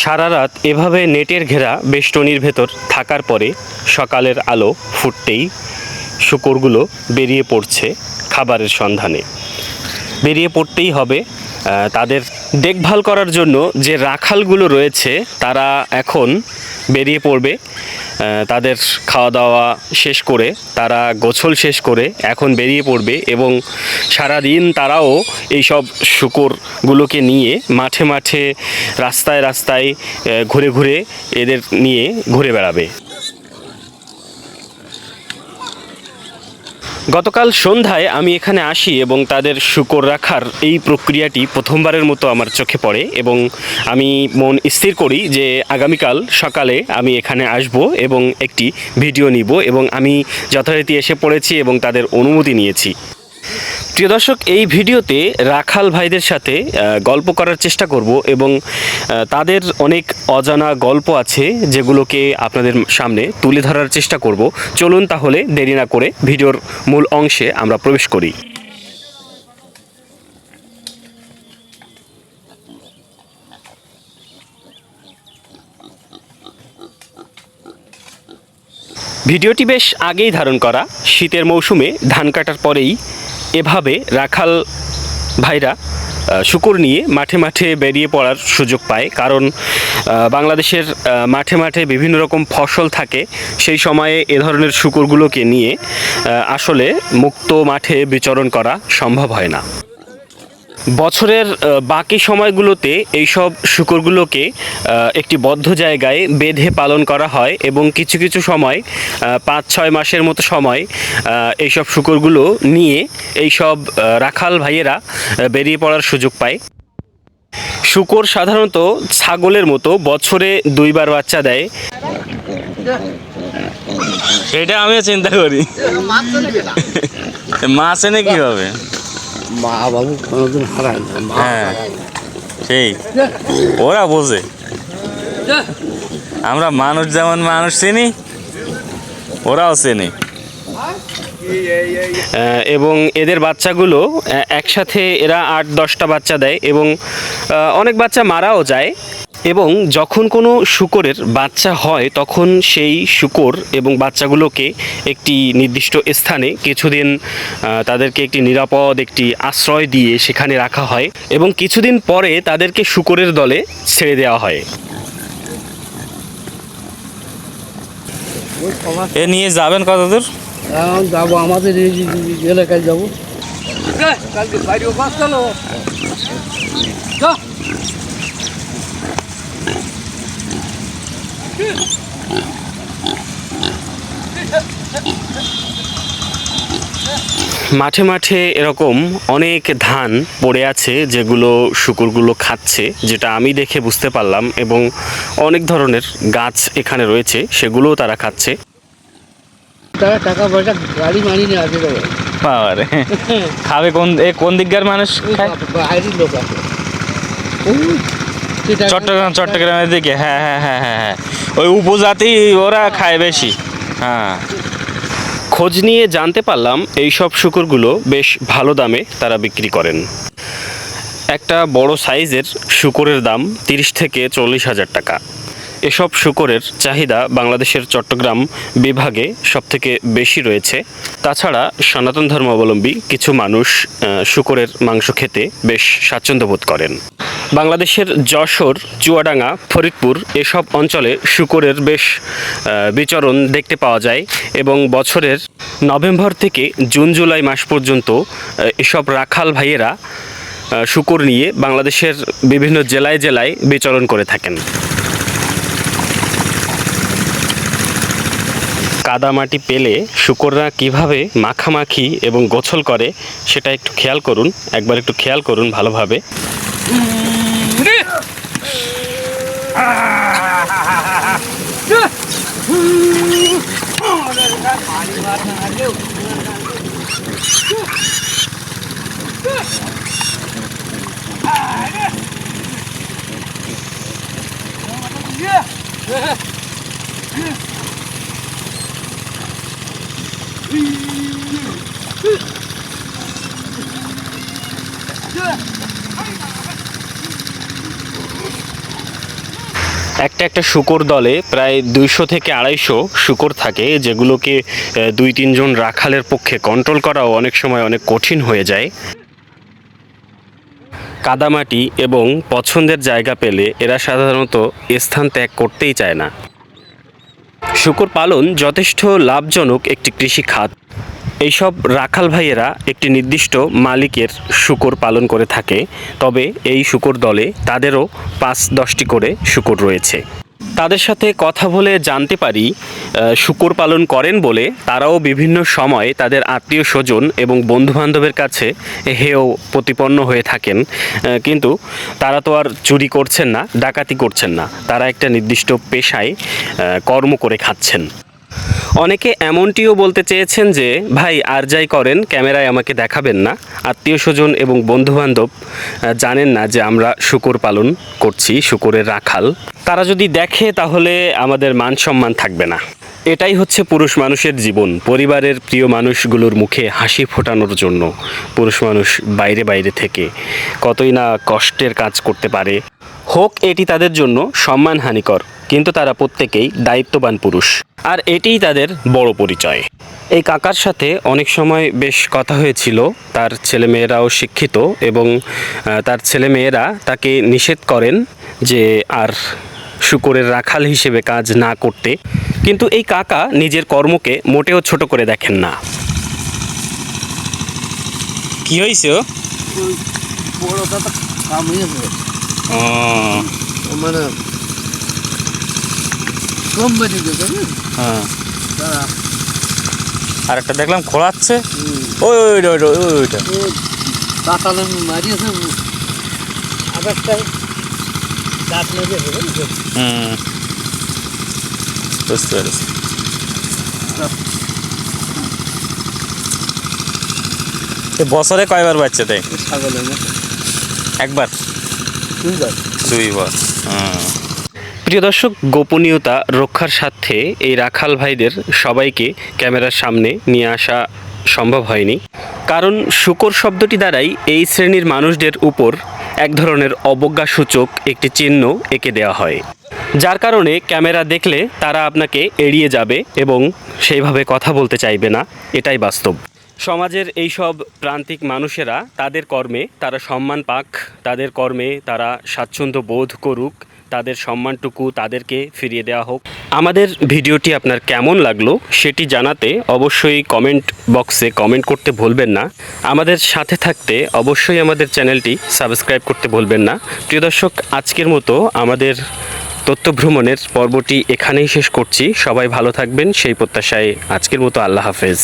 সারা রাত এভাবে নেটের ঘেরা বেষ্টনির ভেতর থাকার পরে সকালের আলো ফুটতেই শুকরগুলো বেরিয়ে পড়ছে খাবারের সন্ধানে। বেরিয়ে পড়তেই হবে তাদের দেখভাল করার জন্য যে রাখালগুলো রয়েছে, তারা এখন বেরিয়ে পড়বে তাদের খাওয়া দাওয়া শেষ করে, তারা গোছল শেষ করে এখন বেরিয়ে পড়বে এবং সারা দিন তারাও এই সব শুকরগুলোকে নিয়ে মাঠে মাঠে রাস্তায় রাস্তায় ঘুরে ঘুরে এদের নিয়ে ঘুরে বেড়াবে। গতকাল সন্ধ্যায় আমি এখানে আসি এবং তাদের শুকর রাখার এই প্রক্রিয়াটি প্রথমবারের মতো আমার চোখে পড়ে এবং আমি মন স্থির করি যে আগামীকাল সকালে আমি এখানে আসব এবং একটি ভিডিও নিব এবং আমি যথারীতি এসে পড়েছি এবং তাদের অনুমতি নিয়েছি। প্রিয় দর্শক, এই ভিডিওতে রাখাল ভাইদের সাথে গল্প করার চেষ্টা করব এবং তাদের অনেক অজানা গল্প আছে যেগুলোকে আপনাদের সামনে তুলে ধরার চেষ্টা করব। চলুন তাহলে দেরি না করে ভিডিওর মূল অংশে আমরা প্রবেশ করি। ভিডিওটি বেশ আগেই ধারণ করা। শীতের মৌসুমে ধান কাটার পরেই এভাবে রাখাল ভাইরা শুকুর নিয়ে মাঠে মাঠে বেরিয়ে পড়ার সুযোগ পায়। কারণ বাংলাদেশের মাঠে মাঠে বিভিন্ন রকম ফসল থাকে, সেই সময়ে এ ধরনের শুকরগুলোকে নিয়ে আসলে মুক্ত মাঠে বিচরণ করা সম্ভব হয় না। বছরের বাকি সময়গুলোতে এইসব শুকরগুলোকে একটি বদ্ধ জায়গায় বেঁধে পালন করা হয় এবং কিছু কিছু সময় পাঁচ ছয় মাসের মতো সময় এইসব শুকরগুলো নিয়ে এইসব রাখাল ভাইয়েরা বেরিয়ে পড়ার সুযোগ পায়। শুকর সাধারণত ছাগলের মতো বছরে দুইবার বাচ্চা দেয়। এটা আমিও চিন্তা করি। মাছ এনে কি হবে মা বাবু কোনোদিন হারায় না মা হ্যাঁ সেই ওরা বোঝে। আমরা মানুষ যেমন মানুষ চিনি ওরাও চেনে। এবং এদের বাচ্চাগুলো একসাথে এরা আট দশটা বাচ্চা দেয় এবং অনেক বাচ্চা মারাও যায়। এবং যখন কোনো শুকরের বাচ্চা হয় তখন সেই শুকর এবং বাচ্চাগুলোকে একটি নির্দিষ্ট স্থানে কিছুদিন তাদেরকে একটি নিরাপদ একটি আশ্রয় দিয়ে সেখানে রাখা হয় এবং কিছুদিন পরে তাদেরকে শুকরের দলে ছেড়ে দেওয়া হয়। এ নিয়ে যাবেন কত দূর? যাব আমাদের এলাকায় যাব। কালকে মাঠে মাঠে এরকম অনেক ধান পড়ে আছে যেগুলো শুকুরগুলো খাচ্ছে যেটা আমি দেখে বুঝতে পারলাম এবং অনেক ধরনের গাছ এখানে রয়েছে সেগুলোও তারা খাচ্ছে। তারা টাকা পয়সা গাড়ি মানি নিয়ে আসে বাবারে। খাবে কোন এ কোন দিককার মানুষ খায়? বাইরের লোক আছে। চট্টগ্রাম চট্টগ্রামের দিকে হ্যাঁ হ্যাঁ হ্যাঁ হ্যাঁ হ্যাঁ। ওই উপজাতি ওরা খায় বেশি হ্যাঁ। খোঁজ নিয়ে জানতে পারলাম এই সব শুকুরগুলো বেশ ভালো দামে তারা বিক্রি করেন। একটা বড় সাইজের শুকুরের দাম তিরিশ থেকে চল্লিশ হাজার টাকা। এসব শুকরের চাহিদা বাংলাদেশের চট্টগ্রাম বিভাগে সবথেকে বেশি রয়েছে। তাছাড়া সনাতন ধর্মাবলম্বী কিছু মানুষ শুকরের মাংস খেতে বেশ স্বাচ্ছন্দ্য বোধ করেন। বাংলাদেশের যশোর, চুয়াডাঙ্গা, ফরিদপুর এসব অঞ্চলে শুকরের বেশ বিচরণ দেখতে পাওয়া যায় এবং বছরের নভেম্বর থেকে জুন, জুলাই মাস পর্যন্ত এসব রাখাল ভাইয়েরা শুকর নিয়ে বাংলাদেশের বিভিন্ন জেলায় জেলায় বিচরণ করে থাকেন। কাদা মাটি পেলে শুকররা কীভাবে মাখামাখি এবং গোছল করে সেটা একটু খেয়াল করুন, একবার একটু খেয়াল করুন ভালোভাবে। একটা একটা শুকর দলে প্রায় দুইশো থেকে আড়াইশো শুকর থাকে, যেগুলোকে দুই তিনজন রাখালের পক্ষে কন্ট্রোল করাও অনেক সময় অনেক কঠিন হয়ে যায়। কাদামাটি এবং পছন্দের জায়গা পেলে এরা সাধারণত স্থান ত্যাগ করতেই চায় না। শুকর পালন যথেষ্ট লাভজনক একটি কৃষি খাত। এইসব রাখাল ভাইয়েরা একটি নির্দিষ্ট মালিকের শুকর পালন করে থাকে, তবে এই শুকর দলে তাদেরও পাঁচ দশটি করে শুকর রয়েছে। তাদের সাথে কথা বলে জানতে পারি শুকর পালন করেন বলে তারাও বিভিন্ন সময় তাদের আত্মীয় স্বজন এবং বন্ধুবান্ধবের কাছে হেয় প্রতিপন্ন হয়ে থাকেন। কিন্তু তারা তো আর চুরি করছেন না, ডাকাতি করছেন না। তারা একটা নির্দিষ্ট পেশায় কর্ম করে খাচ্ছেন। অনেকে এমনটিও বলতে চেয়েছেন যে, ভাই, আর যাই করেন, ক্যামেরায় আমাকে দেখাবেন না। আত্মীয় স্বজন এবং বন্ধুবান্ধব জানেন না যে আমরা শুকর পালন করছি, শুকরের রাখাল। তারা যদি দেখে, তাহলে আমাদের মান সম্মান থাকবে না। এটাই হচ্ছে পুরুষ মানুষের জীবন। পরিবারের প্রিয় মানুষগুলোর মুখে হাসি ফোটানোর জন্য পুরুষ মানুষ বাইরে বাইরে থেকে কতই না কষ্টের কাজ করতে পারে। হোক, এটি তাদের জন্য সম্মানহানিকর। কিন্তু তারা প্রত্যেকেই দায়িত্ববান পুরুষ। আর এটিই তাদের বড় পরিচয়। এই কাকার সাথে অনেক সময় বেশ কথা হয়েছিল। তার ছেলেমেয়েরাও শিক্ষিত এবং তার ছেলেমেয়েরা তাকে নিষেধ করেন যে আর শুকরের রাখাল হিসেবে কাজ না করতে। কিন্তু এই কাকা নিজের কর্মকে মোটেও ছোট করে দেখেন না। কি হয়েছে ও? ওই বড় দাদা কামিয়েছে মানে হ্যাঁ। আর একটা দেখলাম খোলাচ্ছে। ওই ওইটা। দাঁত হুম। বুঝতে পেরেছি। বছরে কয়বার বাচ্চা দেয়? মতো। একবার? দুইবার। দুইবার হুম। প্রিয় দর্শক, গোপনীয়তা রক্ষার স্বার্থে এই রাখাল ভাইদের সবাইকে ক্যামেরার সামনে নিয়ে আসা সম্ভব হয়নি। কারণ শুকর শব্দটি দ্বারাই এই শ্রেণির মানুষদের উপর এক ধরনের অবজ্ঞাসূচক একটি চিহ্ন এঁকে দেওয়া হয়। যার কারণে ক্যামেরা দেখলে তারা আপনাকে এড়িয়ে যাবে এবং সেইভাবে কথা বলতে চাইবে না, এটাই বাস্তব। সমাজের এই সব প্রান্তিক মানুষেরা তাদের কর্মে তারা সম্মান পাক, তাদের কর্মে তারা স্বাচ্ছন্দ্য বোধ করুক তাদের সম্মানটুকু তাদেরকে ফিরিয়ে দেওয়া হোক। আমাদের ভিডিওটি আপনার কেমন লাগল সেটি জানাতে অবশ্যই কমেন্ট বক্সে কমেন্ট করতে ভুলবেন না। আমাদের সাথে থাকতে অবশ্যই আমাদের চ্যানেলটি সাবস্ক্রাইব করতে ভুলবেন না। প্রিয় দর্শক, আজকের মতো আমাদের তথ্য ভ্রমণের পর্বটি এখানেই শেষ করছি। সবাই ভালো থাকবেন, সেই প্রত্যাশায় আজকের মতো আল্লাহ হাফেজ।